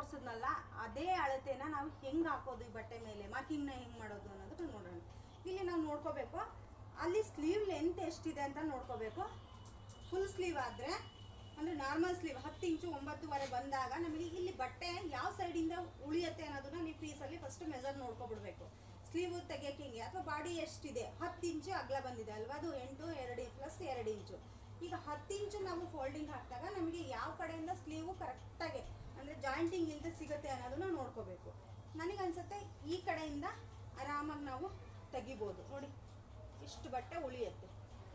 ತೋರಿಸಿದ್ನಲ್ಲ, ಅದೇ ಅಳತೆನ ನಾವು ಹೆಂಗೆ ಹಾಕೋದು ಈ ಬಟ್ಟೆ ಮೇಲೆ? ಮಾರ್ಕಿಂಗ್ನ ಹೆಂಗೆ ಮಾಡೋದು ಅನ್ನೋದಕ್ಕೆ ನೋಡೋಣ. ಇಲ್ಲಿ ನಾವು ನೋಡ್ಕೋಬೇಕು, ಅಲ್ಲಿ ಸ್ಲೀವ್ ಲೆಂತ್ ಎಷ್ಟಿದೆ ಅಂತ ನೋಡ್ಕೋಬೇಕು. ಫುಲ್ ಸ್ಲೀವ್ ಆದರೆ, ಅಂದರೆ ನಾರ್ಮಲ್ ಸ್ಲೀವ್ ಹತ್ತು ಇಂಚು ಒಂಬತ್ತುವರೆ ಬಂದಾಗ ನಮಗೆ ಇಲ್ಲಿ ಬಟ್ಟೆ ಯಾವ ಸೈಡಿಂದ ಉಳಿಯುತ್ತೆ ಅನ್ನೋದನ್ನ ನೀವು ಪೀಸಲ್ಲಿ ಫಸ್ಟ್ ಮೆಜರ್ ನೋಡ್ಕೊಬಿಡ್ಬೇಕು. ಸ್ಲೀವ್ ತೆಗಿಯೋಕೆ ಹಿಂಗೆ, ಅಥವಾ ಬಾಡಿ ಎಷ್ಟಿದೆ? ಹತ್ತು ಇಂಚು ಅಗಲ ಬಂದಿದೆ ಅಲ್ವಾ? ಅದು ಎಂಟು, ಎರಡು ಪ್ಲಸ್ ಎರಡು ಇಂಚು. ಈಗ ಹತ್ತು ಇಂಚು ನಾವು ಫೋಲ್ಡಿಂಗ್ ಹಾಕಿದಾಗ ನಮಗೆ ಯಾವ ಕಡೆಯಿಂದ ಸ್ಲೀವು ಕರೆಕ್ಟಾಗಿ ಅಂದರೆ ಜಾಯಿಂಟಿಂಗ್ ಇಲ್ಲದೆ ಸಿಗುತ್ತೆ ಅನ್ನೋದನ್ನ ನೋಡ್ಕೋಬೇಕು. ನನಗನ್ಸುತ್ತೆ ಈ ಕಡೆಯಿಂದ ಆರಾಮಾಗಿ ನಾವು ತೆಗಿಬೋದು. ನೋಡಿ, ಇಷ್ಟು ಬಟ್ಟೆ ಉಳಿಯುತ್ತೆ.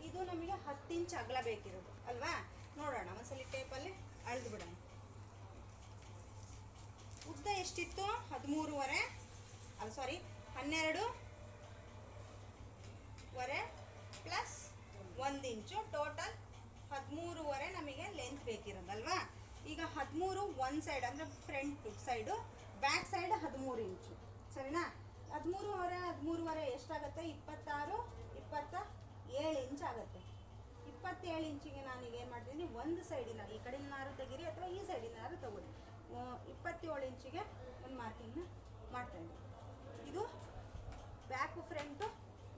ಇದು ನಮಗೆ ಹತ್ತು ಇಂಚ್ ಅಗಲ ಬೇಕಿರೋದು, ಅಲ್ವಾ? ನೋಡೋಣ, ಒಂದ್ಸಲಿ ಟೇಪಲ್ಲಿ ಅಳ್ದು ಬಿಡೋಣ. ಉದ್ದ ಎಷ್ಟಿತ್ತು? ಹದಿಮೂರುವರೆ. ಅಲ್ಲ ಸಾರಿ ಹನ್ನೆರಡು ವರೆ ಪ್ಲಸ್ ಒಂದು ಇಂಚು. ಟೋಟಲ್ ಹದಿಮೂರುವರೆ ನಮಗೆ ಲೆಂತ್ ಬೇಕಿರೋದಲ್ವಾ ಈಗ ಹದಿಮೂರು ಒನ್ ಸೈಡ್ ಅಂದರೆ ಫ್ರಂಟ್ ಸೈಡು ಬ್ಯಾಕ್ ಸೈಡ್ ಹದಿಮೂರು ಇಂಚು ಸರಿನಾ? ಹದಿಮೂರುವರೆ ಹದಿಮೂರುವರೆ ಎಷ್ಟಾಗುತ್ತೆ? ಇಪ್ಪತ್ತಾರು ಇಪ್ಪತ್ತ ಏಳು ಇಂಚ್ ಆಗುತ್ತೆ. ಇಪ್ಪತ್ತೇಳು ಇಂಚಿಗೆ ನಾನೀಗ ಏನು ಮಾಡ್ತೀನಿ? ಒಂದು ಸೈಡಿನ ಈ ಕಡೆಯಿಂದಾರು ತೆಗೀರಿ ಅಥವಾ ಈ ಸೈಡಿನಾರು ತಗೊಳ್ಳಿ. ಆ, ಇಪ್ಪತ್ತೇಳು ಇಂಚಿಗೆ ಒಂದು ಮಾರ್ಕಿಂಗ್ನ ಮಾಡ್ತೇನೆ ಇದು ಬ್ಯಾಕು ಫ್ರಂಟು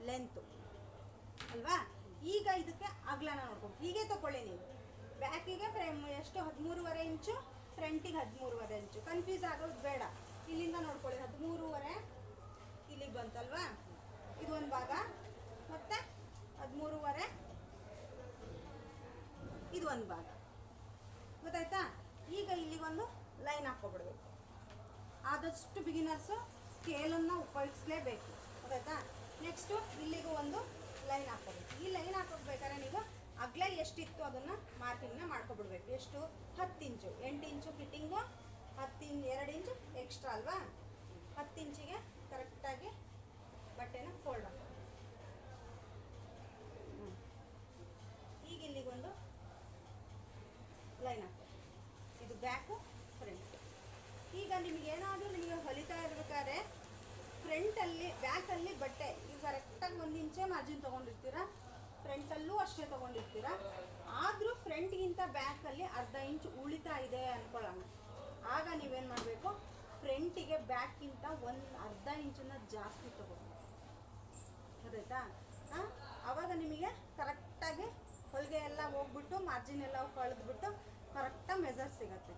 ಲೆಂತು ಅಲ್ವಾ? ಈಗ ಇದಕ್ಕೆ ಅಗ್ಲನ ನೋಡ್ಕೊಂಡು ಹೀಗೆ ತಗೊಳ್ಳಿ ನೀವು. ಬ್ಯಾಕಿಗೆ ಫ್ರೇಮ್ ಎಷ್ಟು? ಹದಿಮೂರುವರೆ ಇಂಚು, ಫ್ರಂಟಿಗೆ ಹದಿಮೂರುವರೆ ಇಂಚು. ಕನ್ಫ್ಯೂಸ್ ಆಗೋದು ಬೇಡ. ಇಲ್ಲಿಂದ ನೋಡ್ಕೊಳ್ಳಿ, ಹದಿಮೂರುವರೆ ಇಲ್ಲಿಗೆ ಬಂತಲ್ವಾ? ಇದು ಒಂದು ಭಾಗ. ಮತ್ತು ಹದಿಮೂರುವರೆ ಇದು ಒಂದು ಭಾಗ. ಗೊತ್ತಾಯ್ತಾ? ಈಗ ಇಲ್ಲಿಗೊಂದು ಲೈನ್ ಹಾಕ್ಕೊಬಿಡ್ಬೇಕು. ಆದಷ್ಟು ಬಿಗಿನರ್ಸು ಸ್ಕೇಲನ್ನು ಉಪಯೋಗಿಸಲೇಬೇಕು. ಗೊತ್ತಾಯ್ತಾ? ನೆಕ್ಸ್ಟು ಇಲ್ಲಿಗೂ ಒಂದು ಲೈನ್ ಹಾಕೋಬೇಕು ಈ ಲೈನ್ ಹಾಕೋಬೇಕಾದ್ರೆ ನೀವು ಎಷ್ಟಿತ್ತು ಅದನ್ನು ಮಾರ್ಕಿಂಗ್ನ ಮಾಡ್ಕೊಬಿಡ್ಬೇಕು. ಎಷ್ಟು? ಹತ್ತು ಇಂಚು. ಎಂಟು ಇಂಚು ಫಿಟ್ಟಿಂಗು ಹತ್ತು ಇಂಚ್ ಎರಡು ಇಂಚು ಎಕ್ಸ್ಟ್ರಾ ಅಲ್ವಾ? ಹತ್ತು ಇಂಚಿಗೆ ಕರೆಕ್ಟಾಗಿ ಬಟ್ಟೆನ ಫೋಲ್ಡ್ ಹಾಕಿ. ಈಗ ಇಲ್ಲಿಗೊಂದು ಲೈನ್ ಹಾಕಿ. ಇದು ಬ್ಯಾಕು ಫ್ರಂಟ್ ಈಗ ನಿಮ್ಗೆ ಏನಾದರೂ ನಿಮಗೆ ಹೊಲಿತಾ ಇರ್ಬೇಕಾದ್ರೆ ಫ್ರಂಟಲ್ಲಿ ಬ್ಯಾಕಲ್ಲಿ ಬಟ್ಟೆ. ಈಗ ಕರೆಕ್ಟಾಗಿ ಒಂದು ಇಂಚೆ ಮಾರ್ಜಿನ್ ತೊಗೊಂಡಿರ್ತೀರಾ? ಫ್ರಂಟಲ್ಲೂ ಅಷ್ಟೇ ತೊಗೊಂಡಿರ್ತೀರ? ಆದರೂ ಫ್ರಂಟ್ಗಿಂತ ಬ್ಯಾಕಲ್ಲಿ ಅರ್ಧ ಇಂಚ್ ಉಳಿತಾ ಇದೆ ಅಂದ್ಕೊಳ್ಳೋಣ ಆಗ ನೀವೇನು ಮಾಡಬೇಕು? ಫ್ರಂಟಿಗೆ ಬ್ಯಾಕ್ಗಿಂತ ಒಂದು ಅರ್ಧ ಇಂಚನ್ನು ಜಾಸ್ತಿ ತೊಗೊಳ್ಳಿ ಗೊತ್ತಾಯ್ತಾ ಹಾಂ? ಆವಾಗ ನಿಮಗೆ ಕರೆಕ್ಟಾಗಿ ಹೊಲಿಗೆ ಎಲ್ಲ ಹೋಗ್ಬಿಟ್ಟು ಮಾರ್ಜಿನ್ ಎಲ್ಲ ಕಳೆದ್ಬಿಟ್ಟು ಕರೆಕ್ಟಾಗಿ ಮೆಜರ್ ಸಿಗುತ್ತೆ.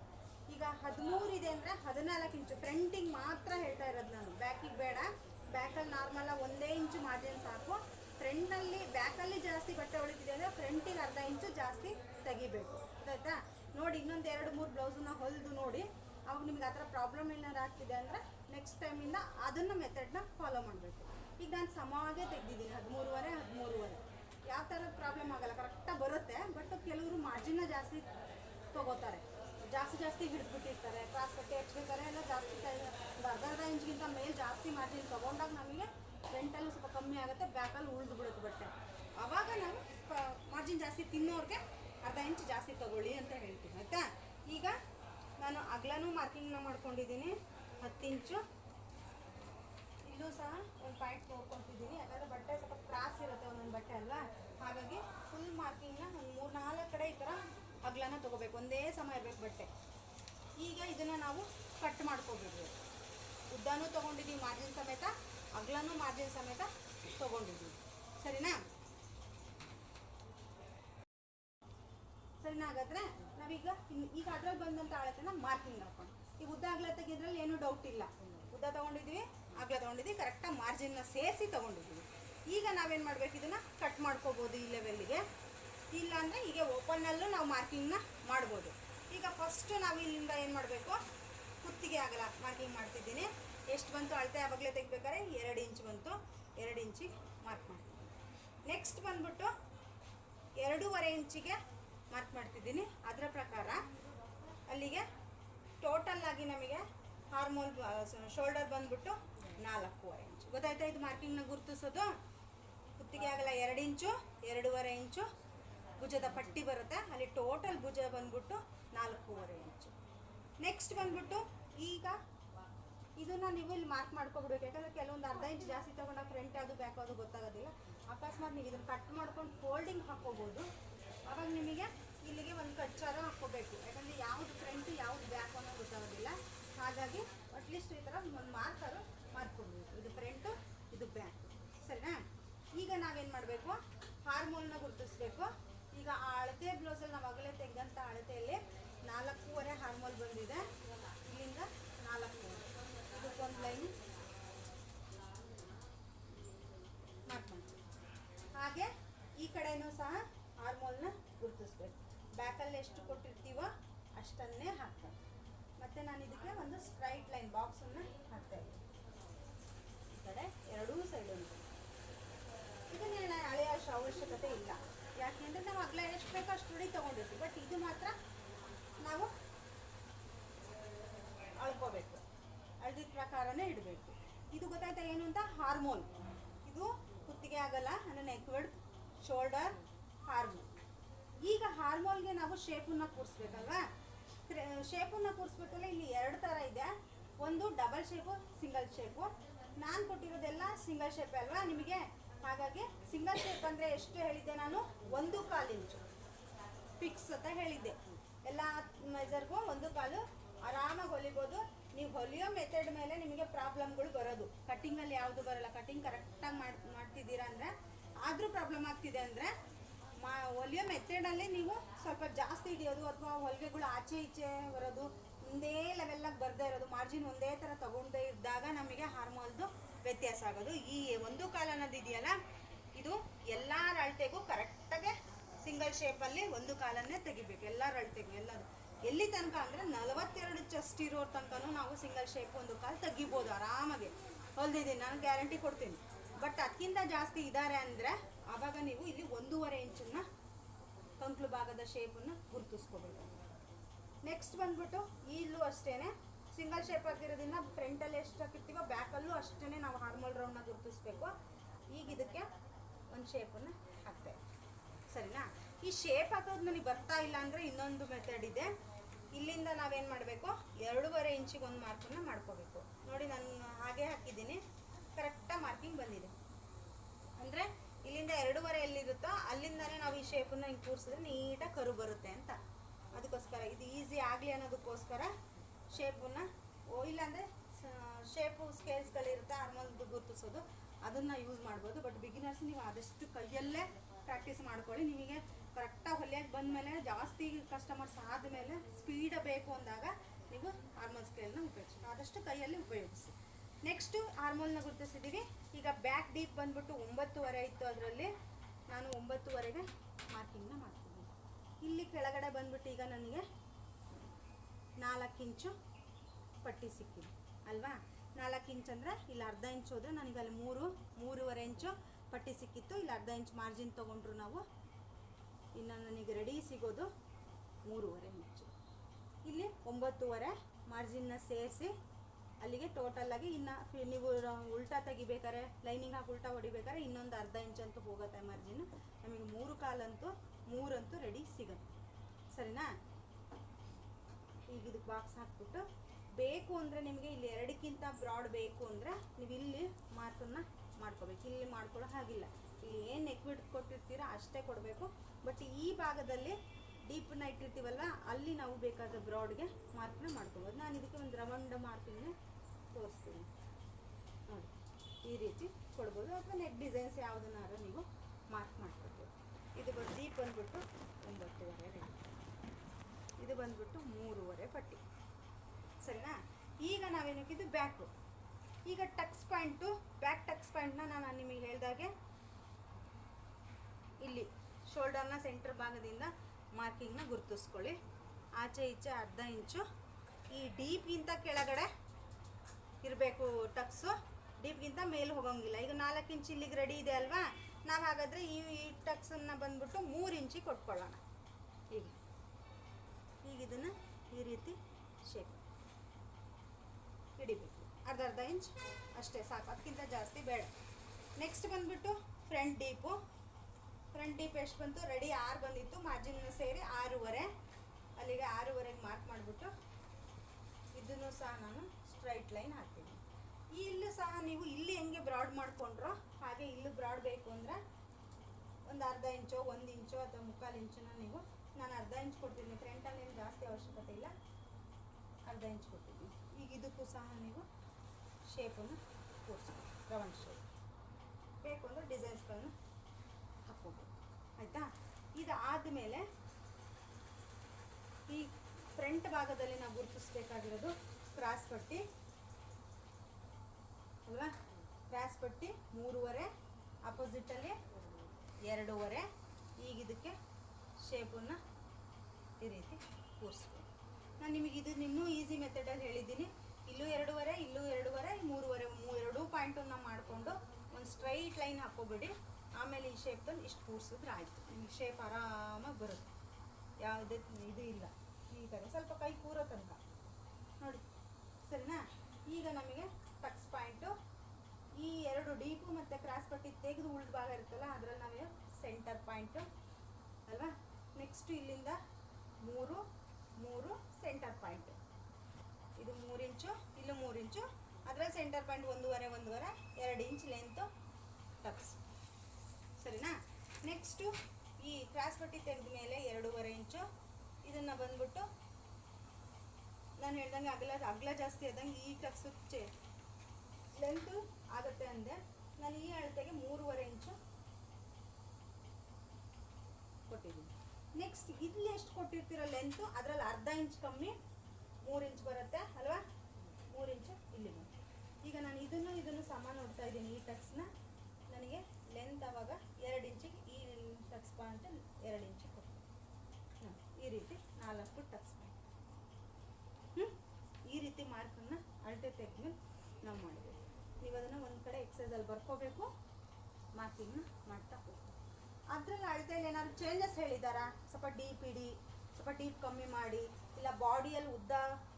ಈಗ ಹದಿಮೂರು ಇದೆ ಅಂದರೆ ಹದಿನಾಲ್ಕು ಇಂಚು ಫ್ರಂಟಿಗೆ ಮಾತ್ರ ಹೇಳ್ತಾ ಇರೋದು ನಾನು. ಬ್ಯಾಕಿಗೆ ಬೇಡ. ಬ್ಯಾಕಲ್ಲಿ ನಾರ್ಮಲಾಗಿ ಒಂದೇ ಇಂಚು ಮಾರ್ಜಿನ್ ಸಾಕು. ಫ್ರಂಟಲ್ಲಿ ಬ್ಯಾಕಲ್ಲಿ ಜಾಸ್ತಿ ಬಟ್ಟೆ ಹೊಳಿತಿದೆ ಅಂದರೆ ಫ್ರಂಟಿಗೆ ಅರ್ಧ ಇಂಚು ಜಾಸ್ತಿ ತೆಗಿಬೇಕು. ಗೊತ್ತಾಯ್ತಾ ನೋಡಿ, ಇನ್ನೊಂದು ಎರಡು, ಮೂರು ಬ್ಲೌಸನ್ನ ಹೊಲಿದು ನೋಡಿ. ಅವಾಗ ನಿಮ್ಗೆ ಆ ಥರ ಪ್ರಾಬ್ಲಮ್ ಏನಾದ್ರು ಆಗ್ತಿದೆ ಅಂದರೆ ನೆಕ್ಸ್ಟ್ ಟೈಮಿಂದ ಅದನ್ನು ಮೆಥಡ್ನ ಫಾಲೋ ಮಾಡಬೇಕು. ಈಗ ನಾನು ಸಮವಾಗೇ ತೆಗ್ದಿದ್ದೀನಿ, ಹದಿಮೂರುವರೆ ಹದಿಮೂರುವರೆ. ಯಾವ ಥರ ಪ್ರಾಬ್ಲಮ್ ಆಗಲ್ಲ ಕರೆಕ್ಟಾಗಿ ಬರುತ್ತೆ ಬಟ್ ಕೆಲವರು ಮಾರ್ಜಿನ್ನ ಜಾಸ್ತಿ ತೊಗೋತಾರೆ. ಜಾಸ್ತಿ ಜಾಸ್ತಿ ಹಿಡಿದ್ಬಿಟ್ಟಿರ್ತಾರೆ ಕ್ರಾಸ್ ಕಟ್ಟಿ ಹಚ್ಬೇಕಾರೆ ಎಲ್ಲ ಜಾಸ್ತಿ ಅರ್ಧ ಅರ್ಧ ಇಂಚ್ಗಿಂತ ಮೇಲೆ ಜಾಸ್ತಿ ಮಾರ್ಜಿನ್ ತೊಗೊಂಡಾಗ ನಮಗೆ ಫ್ರಂಟಲ್ಲಿ ಸ್ವಲ್ಪ ಕಮ್ಮಿ ಆಗುತ್ತೆ ಬ್ಯಾಕಲ್ಲಿ ಉಳಿದು ಬಿಡುತ್ತೆ ಬಟ್ಟೆ. ಆವಾಗ ನಾವು ಮಾರ್ಜಿನ್ ಜಾಸ್ತಿ ತಿನ್ನೋರಿಗೆ ಅರ್ಧ ಇಂಚ್ ಜಾಸ್ತಿ ತಗೊಳ್ಳಿ ಅಂತ ಹೇಳ್ತೀನಿ, ಆಯಿತಾ? ಈಗ ನಾನು ಅಗ್ಲನೂ ಮಾರ್ಕಿಂಗ್ನ ಮಾಡ್ಕೊಂಡಿದ್ದೀನಿ, ಹತ್ತು ಇಂಚು ಇಲ್ಲೂ ಸಹ ಒಂದು ಪಾಯಿಂಟ್ ತೊಗೊಳ್ತಿದ್ದೀನಿ ಯಾಕಂದರೆ ಬಟ್ಟೆ ಸ್ವಲ್ಪ ಕ್ರಾಸ್ ಇರುತ್ತೆ ಒಂದೊಂದು ಬಟ್ಟೆ ಅಲ್ವಾ? ಹಾಗಾಗಿ ಫುಲ್ ಮಾರ್ಕಿಂಗ್ನ ಒಂದು ಮೂರು ನಾಲ್ಕು ಕಡೆ ಈ ಥರ ಅಗ್ಲನ ತೊಗೋಬೇಕು, ಒಂದೇ ಸಮಯ ಇರಬೇಕು ಬಟ್ಟೆ. ಈಗ ಇದನ್ನು ನಾವು ಕಟ್ ಮಾಡ್ಕೋಬೇಕು ಉದ್ದನೂ ತೊಗೊಂಡಿದ್ದೀವಿ ಮಾರ್ಜಿನ್ ಸಮೇತ ಅಗ್ಲನೂ ಮಾರ್ಜಿನ್ ಸಮೇತ ತೊಗೊಂಡಿದ್ದೀವಿ ಸರಿನಾ? ಸರಿನಾ ಹಾಗಾದ್ರೆ? ನಾವೀಗ ಈಗ ಅದ್ರಲ್ಲಿ ಬಂದಂಥ ಅಳತೆನ ಮಾರ್ಕಿಂಗ್ ಹಾಕೊಂಡು ಈಗ ಉದ್ದ ಅಗಲ ತೆಗೆದ್ರಲ್ಲಿ ಏನೂ ಡೌಟ್ ಇಲ್ಲ. ಉದ್ದ ತೊಗೊಂಡಿದ್ದೀವಿ ಅಗಲ ತೊಗೊಂಡಿದ್ದೀವಿ ಕರೆಕ್ಟಾಗಿ ಮಾರ್ಜಿನ್ನ ಸೇರಿಸಿ ತೊಗೊಂಡಿದ್ದೀವಿ ಈಗ ನಾವೇನು ಮಾಡ್ಬೇಕು? ಇದನ್ನು ಕಟ್ ಮಾಡ್ಕೋಬೋದು ಈ ಲೆವೆಲ್ಲಿಗೆ ಇಲ್ಲ ಈಗ ಓಪನ್ನಲ್ಲೂ ನಾವು ಮಾರ್ಕಿಂಗ್ನ ಮಾಡ್ಬೋದು. ಈಗ ಫಸ್ಟು ನಾವು ಇಲ್ಲಿಂದ ಏನು ಮಾಡಬೇಕು? ಕುತ್ತಿಗೆ ಆಗಲ್ಲ ಮಾರ್ಕಿಂಗ್ ಮಾಡ್ತಿದ್ದೀನಿ. ಎಷ್ಟು ಬಂತು ಅಳತೆ ಆವಾಗಲೇ ತೆಗಿಬೇಕಾದ್ರೆ ಎರಡು ಇಂಚ್ ಬಂತು. ಎರಡು ಇಂಚಿಗೆ ಮಾರ್ಕ್ ಮಾಡ್ತೀನಿ ನೆಕ್ಸ್ಟ್ ಬಂದ್ಬಿಟ್ಟು ಎರಡೂವರೆ ಇಂಚಿಗೆ ಮಾರ್ಕ್ ಮಾಡ್ತಿದ್ದೀನಿ. ಅದರ ಪ್ರಕಾರ ಅಲ್ಲಿಗೆ ಟೋಟಲ್ ಆಗಿ ನಮಗೆ ಹಾರ್ಮೋನ್ ಶೋಲ್ಡರ್ ಬಂದ್ಬಿಟ್ಟು ನಾಲ್ಕೂವರೆ ಇಂಚು. ಗೊತ್ತಾಯ್ತಾ ಇದು ಮಾರ್ಕಿಂಗ್ನ ಗುರುತಿಸೋದು? ಕುತ್ತಿಗೆ ಆಗಲ್ಲ, ಎರಡು ಇಂಚು, ಎರಡೂವರೆ ಇಂಚು. ಭುಜದ ಪಟ್ಟಿ ಬರುತ್ತೆ. ಅಲ್ಲಿ ಟೋಟಲ್ ಭುಜ ಬಂದ್ಬಿಟ್ಟು ನಾಲ್ಕೂವರೆ ಇಂಚು. ನೆಕ್ಸ್ಟ್ ಬಂದ್ಬಿಟ್ಟು ಈಗ ಇದನ್ನ ನೀವು ಇಲ್ಲಿ ಮಾರ್ಕ್ ಮಾಡ್ಕೊಬಿಡ್ಬೇಕು. ಯಾಕಂದ್ರೆ ಕೆಲವೊಂದು ಅರ್ಧ ಇಂಚ್ ಜಾಸ್ತಿ ತಗೊಂಡ್ರೆ ಫ್ರಂಟ್ ಅದು ಬ್ಯಾಕ್ ಅದು ಗೊತ್ತಾಗೋದಿಲ್ಲ. ಅಕಸ್ಮಾತ್ ನೀವು ಇದನ್ನ ಕಟ್ ಮಾಡ್ಕೊಂಡು ಫೋಲ್ಡಿಂಗ್ ಹಾಕೋಬಹುದು ಅವಾಗ ನಿಮಗೆ ಇಲ್ಲಿಗೆ ಒಂದು ಕಚ್ಚಾರ ಹಾಕೋಬೇಕು ಯಾಕಂದರೆ ಯಾವ್ದು ಫ್ರಂಟ್ ಯಾವ್ದು ಬ್ಯಾಕ್ ಅನ್ನೋದು ಗೊತ್ತಾಗೋದಿಲ್ಲ. ಹಾಗಾಗಿ ಅಟ್ಲೀಸ್ಟ್ ಈ ಥರ ಒಂದು ಮಾರ್ಕರು ಮಾರ್ಕೊಬೇಕು ಇದು ಫ್ರಂಟ್ ಇದು ಬ್ಯಾಕ್ ಸರಿನಾ? ಈಗ ನಾವೇನು ಮಾಡಬೇಕು? ಹಾರ್ಮೋನ್ನ ಗುರುತಿಸ್ಬೇಕು. ಈಗ ಆ ಅಳತೆ ಬ್ಲೌಸಲ್ಲಿ ನಾವು ಆಗಲೇ ತೆಗೆದಂಥ ಅಳತೆಯಲ್ಲಿ ನಾಲ್ಕೂವರೆ ಹಾರ್ಮೋಲ್ ಬಂದಿದೆ. ಇದಕ್ಕೊಂದು ಲೈನ್ ಮಾಡ್ಕೊಂತೀವಿ ಹಾಗೆ ಈ ಕಡೆನೂ ಸಹ ಆರ್ಮೋಲ್ನ ಗುರುತಿಸ್ಬೇಕು. ಬ್ಯಾಕಲ್ಲಿ ಎಷ್ಟು ಕೊಟ್ಟಿರ್ತೀವೋ ಅಷ್ಟನ್ನೇ ಹಾಕ್ತಾರೆ ಮತ್ತು ನಾನು ಇದಕ್ಕೆ ಒಂದು ಸ್ಟ್ರೈಟ್ ಲೈನ್ ಬಾಕ್ಸನ್ನು ಹಾಕ್ತಾ ಇದ್ದೀನಿ. ಈ ಕಡೆ ಎರಡೂ ಸೈಡ್ ಉಂಟು ಇದನ್ನೇನು ಅಳೆಯೋ ಅವಶ್ಯಕತೆ ಇಲ್ಲ. ಯಾಕೆಂದರೆ ನಾವು ಅಗಲ ಎಷ್ಟು ಬೇಕೋ ಅಷ್ಟು ರೆಡಿ ತೊಗೊಂಡಿರ್ತೀವಿ. ಬಟ್ ಇದು ಮಾತ್ರ ನಾವು ಅಳ್ಕೋಬೇಕು. ಅಳ್ದಿದ ಪ್ರಕಾರನೇ ಇಡಬೇಕು. ಇದು ಗೊತ್ತಾಯ್ತಾ ಏನು ಅಂತ? ಹಾರ್ಮೋನ್. ಇದು ಕುತ್ತಿಗೆ ಆಗಲ್ಲ, ಅಂದರೆ ನೆಕ್ ಶೋಲ್ಡರ್ ಹಾರ್ಮೋನ್ ಈಗ ಹಾರ್ಮೋನ್ಗೆ ನಾವು ಶೇಪನ್ನು ಕೂರಿಸ್ಬೇಕಲ್ವಾ? ಶೇಪನ್ನು ಕೂರಿಸ್ಬೇಕಲ್ಲ, ಇಲ್ಲಿ ಎರಡು ಥರ ಇದೆ. ಒಂದು ಡಬಲ್ ಶೇಪು ಸಿಂಗಲ್ ಶೇಪು ನಾನು ಕೊಟ್ಟಿರೋದೆಲ್ಲ ಸಿಂಗಲ್ ಶೇಪ್ ಅಲ್ವಾ? ನಿಮಗೆ ಹಾಗಾಗಿ ಸಿಂಗಲ್ ಶೇಪ್ ಅಂದರೆ ಎಷ್ಟು ಹೇಳಿದ್ದೆ ನಾನು? ಒಂದು ಕಾಲು ಇಂಚು ಫಿಕ್ಸ್ ಅಂತ ಹೇಳಿದ್ದೆ. ಎಲ್ಲ ಮೆಜರ್ಗೂ ಒಂದು ಕಾಲು ಆರಾಮಾಗಿ ಹೊಲಿಬೋದು. ನೀವು ಹೊಲಿಯೋ ಮೆಥಡ್ ಮೇಲೆ ನಿಮಗೆ ಪ್ರಾಬ್ಲಮ್ಗಳು ಬರೋದು. ಕಟ್ಟಿಂಗಲ್ಲಿ ಯಾವುದು ಬರಲ್ಲ. ಕಟ್ಟಿಂಗ್ ಕರೆಕ್ಟಾಗಿ ಮಾಡಿ, ಮಾಡ್ತಿದ್ದೀರಾ ಅಂದರೆ, ಆದರೂ ಪ್ರಾಬ್ಲಮ್ ಆಗ್ತಿದೆ ಅಂದರೆ, ಮಾ, ಹೊಲಿಯೋ ಮೆಥಡಲ್ಲಿ ನೀವು ಸ್ವಲ್ಪ ಜಾಸ್ತಿ ಹಿಡಿಯೋದು ಅಥವಾ ಹೊಲಿಗೆಗಳು ಆಚೆ ಈಚೆ ಬರೋದು, ಒಂದೇ ಲೆವೆಲ್ಲಾಗಿ ಬರದೇ ಇರೋದು ಮಾರ್ಜಿನ್ ಒಂದೇ ಥರ ತೊಗೊಂಡೇ ಇದ್ದಾಗ ನಮಗೆ ಹಾರ್ಮೋನ್ದು ವ್ಯತ್ಯಾಸ ಆಗೋದು. ಈ ಒಂದು ಕಾಲ ಅನ್ನೋದು ಇದೆಯಲ್ಲ, ಇದು ಎಲ್ಲ ಅಳತೆಗೂ ಕರೆಕ್ಟಾಗೆ ಸಿಂಗಲ್ ಶೇಪಲ್ಲಿ ಒಂದು ಕಾಲನ್ನೇ ತೆಗಿಬೇಕು. ಎಲ್ಲರ ಅಳತೆಗೂ, ಎಲ್ಲದು. ಎಲ್ಲಿ ತನಕ ಅಂದರೆ ನಲವತ್ತೆರಡು ಚೆಸ್ಟ್ ಇರೋ ತನಕನೂ ನಾವು ಸಿಂಗಲ್ ಶೇಪ್ ಒಂದು ಕಾಲು ತೆಗಿಬೋದು ಆರಾಮಾಗಿ. ಹೊಲ್ದಿದ್ದೀನಿ, ನಾನು ಗ್ಯಾರಂಟಿ ಕೊಡ್ತೀನಿ. ಬಟ್ ಅದಕ್ಕಿಂತ ಜಾಸ್ತಿ ಇದ್ದಾರೆ ಅಂದರೆ ಆವಾಗ ನೀವು ಇಲ್ಲಿ ಒಂದೂವರೆ ಇಂಚನ್ನ ಕಂಕ್ಲು ಭಾಗದ ಶೇಪನ್ನು ಗುರುತಿಸ್ಕೋಬೇಕು. ನೆಕ್ಸ್ಟ್ ಬಂದ್ಬಿಟ್ಟು ಇಲ್ಲೂ ಅಷ್ಟೇ ಸಿಂಗಲ್ ಶೇಪ್ ಆಗಿರೋದ್ರಿಂದ ಫ್ರಂಟಲ್ಲಿ ಎಷ್ಟು ಹಾಕಿರ್ತೀವೋ ಬ್ಯಾಕಲ್ಲೂ ಅಷ್ಟೇ ನಾವು ಹಾರ್ಮಲ್ ರೌಂಡ್ನ ಗುರುತಿಸ್ಬೇಕು. ಈಗ ಇದಕ್ಕೆ ಒಂದು ಶೇಪನ್ನು ಹಾಕ್ತೇವೆ. ಸರಿನಾ? ಈ ಶೇಪ್ ಹಾಕೋದು ನನಗೆ ಬರ್ತಾ ಇಲ್ಲ ಅಂದರೆ ಇನ್ನೊಂದು ಮೆಥಡ್ ಇದೆ. ಇಲ್ಲಿಂದ ನಾವೇನು ಮಾಡಬೇಕು? ಎರಡೂವರೆ ಇಂಚಿಗೆ ಒಂದು ಮಾರ್ಕನ್ನು ಮಾಡ್ಕೋಬೇಕು. ನೋಡಿ ನಾನು ಹಾಗೆ ಹಾಕಿದ್ದೀನಿ. ಕರೆಕ್ಟಾಗಿ ಮಾರ್ಕಿಂಗ್ ಬಂದಿದೆ. ಅಂದರೆ ಇಲ್ಲಿಂದ ಎರಡೂವರೆ ಎಲ್ಲಿರುತ್ತೋ ಅಲ್ಲಿಂದನೇ ನಾವು ಈ ಶೇಪನ್ನು ಹಿಂಗೆ ಕೂರಿಸಿದ್ರೆ ನೀಟಾಗಿ ಕರು ಬರುತ್ತೆ ಅಂತ. ಅದಕ್ಕೋಸ್ಕರ ಇದು ಈಸಿ ಆಗಲಿ ಅನ್ನೋದಕ್ಕೋಸ್ಕರ ಶೇಪನ್ನು ಇಲ್ಲಾಂದರೆ ಶೇಪು ಸ್ಕೇಲ್ಸ್ಗಳಿರುತ್ತೆ ಹಾರ್ಮೋನ್ದು ಗುರುತಿಸೋದು. ಅದನ್ನು ಯೂಸ್ ಮಾಡ್ಬೋದು. ಬಟ್ ಬಿಗಿನರ್ಸ್ ನೀವು ಆದಷ್ಟು ಕೈಯಲ್ಲೇ ಪ್ರಾಕ್ಟೀಸ್ ಮಾಡ್ಕೊಳ್ಳಿ. ನಿಮಗೆ ಕರೆಕ್ಟಾಗಿ ಹೊಲಿಯಕ್ಕೆ ಬಂದಮೇಲೆ ಜಾಸ್ತಿ ಕಸ್ಟಮರ್ಸ್ ಆದಮೇಲೆ ಸ್ಪೀಡ್ ಬೇಕು ಅಂದಾಗ ನೀವು ಹಾರ್ಮೋನ್ ಸ್ಕೇಲ್ನ ಉಪಯೋಗಿಸಿ ಆದಷ್ಟು ಕೈಯಲ್ಲಿ ಉಪಯೋಗಿಸಿ. ನೆಕ್ಸ್ಟು ಹಾರ್ಮೋನ್ನ ಗುರುತಿಸಿದ್ದೀವಿ ಈಗ ಬ್ಯಾಕ್ ಡೀಪ್ ಬಂದ್ಬಿಟ್ಟು ಒಂಬತ್ತುವರೆ ಇತ್ತು ಅದರಲ್ಲಿ. ನಾನು ಒಂಬತ್ತುವರೆಗೆ ಮಾರ್ಕಿಂಗ್ನ ಮಾಡ್ತೀನಿ ಇಲ್ಲಿ ಕೆಳಗಡೆ ಬಂದ್ಬಿಟ್ಟು ಈಗ ನನಗೆ ನಾಲ್ಕು ಇಂಚು ಪಟ್ಟಿ ಸಿಕ್ಕಿದೆ. ಅಲ್ವಾ? ನಾಲ್ಕು ಇಂಚ್ ಅಂದರೆ ಇಲ್ಲಿ ಅರ್ಧ ಇಂಚು ಹೋದರೆ ನನಗೆ ಅಲ್ಲಿ ಮೂರು, ಮೂರುವರೆ ಇಂಚು ಪಟ್ಟಿ ಸಿಕ್ಕಿತ್ತು. ಇಲ್ಲಿ ಅರ್ಧ ಇಂಚ್ ಮಾರ್ಜಿನ್ ತೊಗೊಂಡ್ರು ನಾವು ಇನ್ನು ನನಗೆ ರೆಡಿ ಸಿಗೋದು ಮೂರುವರೆ ಇಂಚು ಇಲ್ಲಿ ಒಂಬತ್ತುವರೆ ಮಾರ್ಜಿನ್ನ ಸೇರಿಸಿ ಅಲ್ಲಿಗೆ ಟೋಟಲ್ಲಾಗಿ ಇನ್ನು ನೀವು ಉಲ್ಟಾ ತೆಗಿಬೇಕಾರೆ ಲೈನಿಂಗ್ ಹಾಕಿ ಉಲ್ಟಾ ಹೊಡಿಬೇಕಾದ್ರೆ ಇನ್ನೊಂದು ಅರ್ಧ ಇಂಚಂತೂ ಹೋಗುತ್ತೆ ಮಾರ್ಜಿನ್ ನಮಗೆ ಮೂರು ಕಾಲಂತೂ, ಮೂರಂತೂ ರೆಡಿ ಸಿಗುತ್ತೆ. ಸರಿನಾ? ಈಗ ಇದಕ್ಕೆ ಬಾಕ್ಸ್ ಹಾಕ್ಬಿಟ್ಟು ಬೇಕು ಅಂದರೆ ನಿಮಗೆ ಇಲ್ಲಿ ಎರಡಕ್ಕಿಂತ ಬ್ರಾಡ್ ಬೇಕು ಅಂದರೆ ನೀವು ಇಲ್ಲಿ ಮಾರ್ಕನ್ನು ಮಾಡ್ಕೋಬೇಕು. ಇಲ್ಲಿ ಮಾಡ್ಕೊಳ್ಳೋ ಹಾಗಿಲ್ಲ. ಏನು ನೆಕ್ ಕೊಟ್ಟಿರ್ತೀರಾ ಅಷ್ಟೇ ಕೊಡಬೇಕು. ಬಟ್ ಈ ಭಾಗದಲ್ಲಿ ಡೀಪನ್ನ ಇಟ್ಟಿರ್ತೀವಲ್ಲ, ಅಲ್ಲಿ ನಾವು ಬೇಕಾದ ಬ್ರಾಡ್ಗೆ ಮಾರ್ಕ್ನ ಮಾಡ್ಕೋಬೋದು. ನಾನು ಇದಕ್ಕೆ ಒಂದು ರವಂಡ ಮಾರ್ಕಿಂಗ್ನ ತೋರಿಸ್ತೀನಿ. ನೋಡಿ, ಈ ರೀತಿ ಕೊಡ್ಬೋದು. ಅಥವಾ ನೆಕ್ ಡಿಸೈನ್ಸ್ ಯಾವುದನ್ನಾರು ನೀವು ಮಾರ್ಕ್ ಮಾಡ್ಕೊಬೋದು. ಇದು ಬಂದು ಡೀಪ್ ಬಂದ್ಬಿಟ್ಟು ಒಂಬತ್ತುವರೆ ಇದು ಬಂದ್ಬಿಟ್ಟು ಮೂರುವರೆ ಪಟ್ಟಿ. ಸರಿನಾ? ಈಗ ನಾವೇನಕ್ಕಿದ್ದು ಬ್ಯಾಕು ಈಗ ಟಕ್ಸ್ ಪಾಯಿಂಟು ಬ್ಯಾಕ್ ಟಕ್ಸ್ ಪಾಯಿಂಟ್ನ ನಾನು ನಿಮಗೆ ಹೇಳ್ದಾಗೆ ಇಲ್ಲಿ ಶೋಲ್ಡರ್ನ ಸೆಂಟರ್ ಭಾಗದಿಂದ ಮಾರ್ಕಿಂಗ್ನ ಗುರುತಿಸ್ಕೊಳ್ಳಿ. ಆಚೆ ಈಚೆ ಅರ್ಧ ಇಂಚು. ಈ ಡೀಪ್ಗಿಂತ ಕೆಳಗಡೆ ಇರಬೇಕು ಟಕ್ಸು. ಡೀಪ್ಗಿಂತ ಮೇಲೆ ಹೋಗೋಂಗಿಲ್ಲ. ಈಗ ನಾಲ್ಕು ಇಂಚು ಇಲ್ಲಿಗೆ ರೆಡಿ ಇದೆ ಅಲ್ವಾ? ನಾವು ಹಾಗಾದರೆ ಈ ಟಕ್ಸನ್ನು ಬಂದ್ಬಿಟ್ಟು ಮೂರು ಇಂಚಿ ಕೊಟ್ಕೊಳ್ಳೋಣ. ಈಗ. ಈಗ ಇದನ್ನು ಈ ರೀತಿ ಶೇಪ್ ಹಿಡಿಬೇಕು. ಅರ್ಧ ಅರ್ಧ ಇಂಚ್. ಅಷ್ಟೇ ಸಾಕು. ಅದಕ್ಕಿಂತ ಜಾಸ್ತಿ ಬೇಡ. ನೆಕ್ಸ್ಟ್ ಬಂದುಬಿಟ್ಟು ಫ್ರಂಟ್ ಡೀಪು ಫ್ರಂಟ್ ಡೀಪ್ ಎಷ್ಟು ಬಂತು, ರೆಡಿ ಆರು ಬಂದಿತ್ತು ಮಾರ್ಜಿನ್ ಸೇರಿ ಆರೂವರೆ. ಅಲ್ಲಿಗೆ ಆರೂವರೆಗೆ ಮಾರ್ಕ್ ಮಾಡಿಬಿಟ್ಟು ಇದನ್ನು ಸಹ ನಾನು ಸ್ಟ್ರೈಟ್ ಲೈನ್ ಹಾಕ್ತೀನಿ. ಇಲ್ಲೂ ಸಹ ನೀವು ಇಲ್ಲಿ ಹೆಂಗೆ ಬ್ರಾಡ್ ಮಾಡಿಕೊಂಡ್ರೋ ಹಾಗೆ ಇಲ್ಲೂ ಬ್ರಾಡ್ ಬೇಕು ಅಂದರೆ ಒಂದು ಅರ್ಧ ಇಂಚೋ, ಒಂದು ಇಂಚೋ ಅಥವಾ ಮುಕ್ಕಾಲು ಇಂಚನ್ನ ನೀವು ನಾನು ಅರ್ಧ ಇಂಚ್ ಕೊಡ್ತೀನಿ. ಫ್ರಂಟಲ್ಲಿ ಏನು ಜಾಸ್ತಿ ಅವಶ್ಯಕತೆ ಇಲ್ಲ, ಅರ್ಧ ಇಂಚ್ ಕೊಟ್ಟಿದ್ದೀನಿ ಈಗ ಇದಕ್ಕೂ ಸಹ ನೀವು ಶೇಪನ್ನು ಕೂರಿಸ್ಬೇಕು ರೌಂಡ್ ಶೇಪ್ ಬೇಕು ಅಂದರೆ ಡಿಸೈನ್ಸ್ಗಳನ್ನು ಹಾಕ್ಕೋಬೇಕು ಆಯಿತಾ? ಇದು ಆದಮೇಲೆ ಈ ಫ್ರಂಟ್ ಭಾಗದಲ್ಲಿ ನಾವು ಗುರುತಿಸ್ಬೇಕಾಗಿರೋದು ಕ್ರಾಸ್ ಪಟ್ಟಿ. ಅಲ್ವಾ? ಕ್ರಾಸ್ ಪಟ್ಟಿ ಮೂರುವರೆ ಅಪೋಸಿಟಲ್ಲಿ ಎರಡೂವರೆ. ಈಗ ಇದಕ್ಕೆ ಶೇಪನ್ನು ಈ ರೀತಿ ಕೂರಿಸ್ಬೇಕು. ನಾನು ನಿಮಗೆ ಇದು ಇನ್ನೂ ಈಸಿ ಮೆಥಡಲ್ಲಿ ಹೇಳಿದ್ದೀನಿ. ಇಲ್ಲೂ ಎರಡೂವರೆ ಇಲ್ಲೂ ಎರಡೂವರೆ, ಮೂರುವರೆ, ಮೂ ಎರಡೂ ಪಾಯಿಂಟನ್ನು ಮಾಡಿಕೊಂಡು ಒಂದು ಸ್ಟ್ರೈಟ್ ಲೈನ್ ಹಾಕೋಬಿಡಿ ಆಮೇಲೆ ಈ ಶೇಪ್ದಲ್ಲಿ ಇಷ್ಟು ಕೂರಿಸಿದ್ರೆ ಆಯಿತು. ನಿಮಗೆ ಶೇಪ್ ಆರಾಮಾಗಿ ಬರುತ್ತೆ. ಯಾವುದೇ ಇದು ಇಲ್ಲ. ಈ ಥರ ಸ್ವಲ್ಪ ಕೈ ಕೂರೋ ತನಕ. ನೋಡಿ. ಸರಿನಾ? ಈಗ ನಮಗೆ ಟಕ್ಸ್ ಪಾಯಿಂಟು ಈ ಎರಡು ಡೀಪು ಮತ್ತು ಕ್ರಾಸ್ ಪಟ್ಟಿ ತೆಗೆದು ಉಳಿದ ಭಾಗ ಇರುತ್ತಲ್ಲ, ಅದರಲ್ಲಿ ನಮಗೆ ಸೆಂಟರ್ ಪಾಯಿಂಟು ಅಲ್ವಾ? ನೆಕ್ಸ್ಟ್ ಇಲ್ಲಿಂದ ಮೂರು ಮೂರು ಸೆಂಟರ್ ಪಾಯಿಂಟು ಇದು ಮೂರು ಇಂಚು, ಇಲ್ಲೂ ಮೂರು ಇಂಚು. ಅದರಲ್ಲಿ ಸೆಂಟರ್ ಪಾಯಿಂಟ್ ಒಂದೂವರೆ ಒಂದೂವರೆ, ಎರಡು ಇಂಚ್ ಲೆಂತು ಟಕ್ಸ್ ಸರಿನಾ? ನೆಕ್ಸ್ಟು ಈ ಕ್ರಾಸ್ ಪಟ್ಟಿ ತೆಗೆದ ಮೇಲೆ ಎರಡೂವರೆ ಇಂಚು ಇದನ್ನು ಬಂದ್ಬಿಟ್ಟು ನಾನು ಹೇಳ್ದಂಗೆ ಅಗಲ ಅಗಲ ಜಾಸ್ತಿ ಆದಂಗೆ ಈ ಟಕ್ಸು ಲೆಂತು ಆಗುತ್ತೆ ಅಂದೆ. ನಾನು ಈ ಅಳತೆಗೆ ಮೂರುವರೆ ಇಂಚು ಕೊಟ್ಟಿದ್ದೀನಿ. ನೆಕ್ಸ್ಟ್ ಇಲ್ಲಿ ಎಷ್ಟು ಕೊಟ್ಟಿರ್ತೀರ ಲೆಂತು ಅದರಲ್ಲಿ ಅರ್ಧ ಇಂಚ್ ಕಮ್ಮಿ, ಮೂರು ಇಂಚ್ ಬರುತ್ತೆ, ಅಲ್ವಾ? ಮೂರು ಇಂಚು ಇಲ್ಲಿ ಈಗ ನಾನು ಇದನ್ನು ಇದನ್ನು ಸಮ ನೋಡ್ತಾ ಇದ್ದೀನಿ ಈ ಟಕ್ಸ್ನ ನನಗೆ ಲೆಂತ್ ಅವಾಗ ಎರಡು ಇಂಚಿಗೆ ಈ ಟಕ್ಸ್ ಪಾಯಿಂಟ್ ಎರಡು ಇಂಚು ಕೊಟ್ಟು ಈ ರೀತಿ ನಾಲ್ಕು ಟಕ್ಸ್ ಮಾಡಿ. ಹ್ಞೂ ಈ ರೀತಿ ಮಾರ್ಕನ್ನು ಅಳತೆ ತೆಗೆದು ನಾವು ಮಾಡಬೇಕು ನೀವು ಅದನ್ನು ಒಂದು ಕಡೆ ಎಕ್ಸೈಸಲ್ಲಿ ಬರ್ಕೋಬೇಕು. ಮಾರ್ಕಿಂಗ್ನ ಮಾಡ್ತಾ ಹೋಗ್ಬೇಕು. ಅದರಲ್ಲಿ ಅಳತೆಯಲ್ಲಿ ಏನಾದ್ರು ಚೇಂಜಸ್ ಹೇಳಿದಾರಾ? ಸ್ವಲ್ಪ ಡೀಪ್ ಇಡಿ, ಸ್ವಲ್ಪ ಡೀಪ್ ಕಮ್ಮಿ ಮಾಡಿ, ಇಲ್ಲ ಬಾಡಿಯಲ್ಲಿ ಉದ್ದ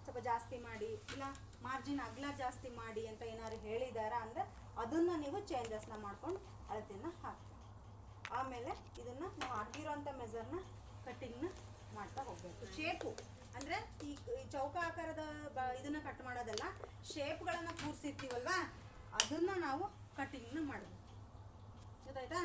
ಸ್ವಲ್ಪ ಜಾಸ್ತಿ ಮಾಡಿ, ಇಲ್ಲ ಮಾರ್ಜಿನ್ ಅಗಲ ಜಾಸ್ತಿ ಮಾಡಿ ಅಂತ ಏನಾದ್ರು ಹೇಳಿದಾರಾ ಅಂದರೆ ಅದನ್ನು ನೀವು ಚೇಂಜಸ್ನ ಮಾಡ್ಕೊಂಡು ಅಳತೆನ ಹಾಕಿ ಆಮೇಲೆ ಇದನ್ನು ನಾವು ಹಾಕಿರೋಂಥ ಮೆಸರ್ನ ಕಟ್ಟಿಂಗ್ನ ಮಾಡ್ತಾ ಹೋಗಬೇಕು. ಶೇಪು ಅಂದರೆ ಈ ಚೌಕ ಆಕಾರದ ಬ, ಇದನ್ನು ಕಟ್ ಮಾಡೋದಲ್ಲ ಶೇಪ್ಗಳನ್ನು ಕೂರಿಸಿರ್ತೀವಲ್ವಾ, ಅದನ್ನು ನಾವು ಕಟ್ಟಿಂಗ್ನ ಮಾಡಬೇಕು. ಗೊತ್ತಾಯ್ತಾ?